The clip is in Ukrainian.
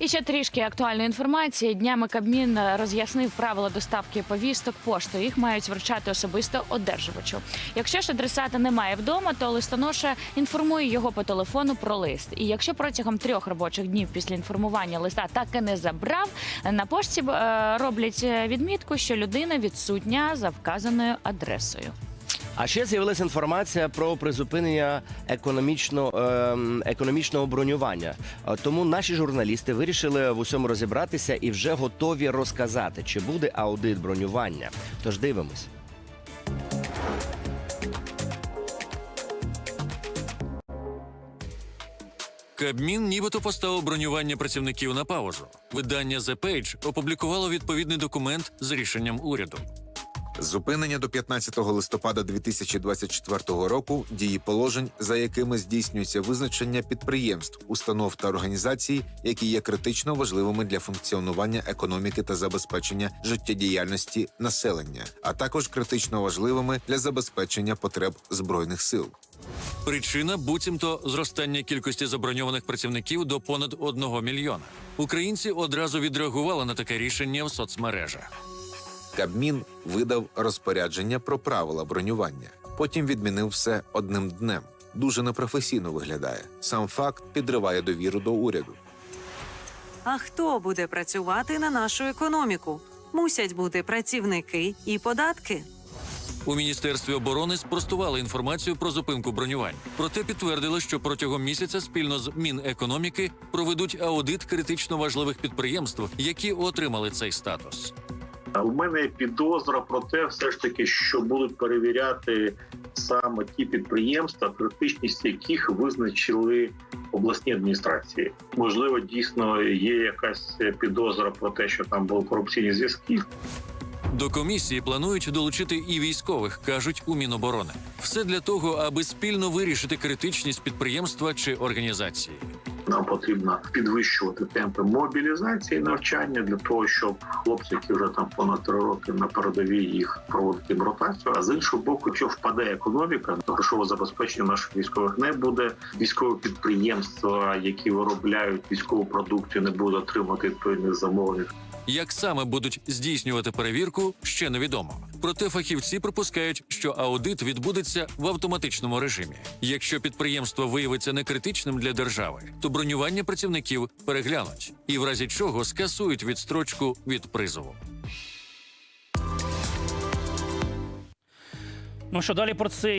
І ще трішки актуальної інформації. Днями Кабмін роз'яснив правила доставки повісток поштою. Їх мають вручати особисто одержувачу. Якщо ж адресата немає вдома, то листоноша інформує його по телефону про лист. І якщо протягом трьох робочих днів після інформування листа так і не забрав, на пошті е, роблять е, відмітку, що людина відсутня за вказаною адресою. А ще з'явилася інформація про призупинення економічно, ем, економічного бронювання. Е, Тому наші журналісти вирішили в усьому розібратися і вже готові розказати, чи буде аудит бронювання. Тож дивимось. Кабмін нібито поставив бронювання працівників на паузу. Видання The Page опублікувало відповідний документ з рішенням уряду. Зупинення до 15 листопада 2024 року дії положень, за якими здійснюється визначення підприємств, установ та організацій, які є критично важливими для функціонування економіки та забезпечення життєдіяльності населення, а також критично важливими для забезпечення потреб збройних сил. Причина буцімто зростання кількості заброньованих працівників до понад 1 мільйона. Українці одразу відреагували на таке рішення в соцмережах. Кабмін видав розпорядження про правила бронювання. Потім відмінив все одним днем. Дуже непрофесійно виглядає. Сам факт підриває довіру до уряду. А хто буде працювати на нашу економіку? Мусять бути працівники і податки. У міністерстві оборони спростували інформацію про зупинку бронювань. Проте підтвердили, що протягом місяця спільно з Мінекономіки проведуть аудит критично важливих підприємств, які отримали цей статус. У мене підозра про те, все ж таки, що будуть перевіряти саме ті підприємства, критичність яких визначили обласні адміністрації. Можливо, дійсно є якась підозра про те, що там були корупційні зв'язки. До комісії планують долучити і військових, кажуть у Міноборони. Все для того, аби спільно вирішити критичність підприємства чи організації. Нам потрібно підвищувати темпи мобілізації навчання для того, щоб хлопці, які вже там понад три роки на передовій їх проводити ротацію. А з іншого боку, якщо впаде економіка, то грошове забезпечення наших військових не буде. Військові підприємства, які виробляють військову продукцію, не будуть отримати відповідних замовлень. Як саме будуть здійснювати перевірку, ще невідомо. Проте фахівці припускають, що аудит відбудеться в автоматичному режимі. Якщо підприємство виявиться некритичним для держави, то бронювання працівників переглянуть і в разі чого скасують відстрочку від призову. Ну що далі про це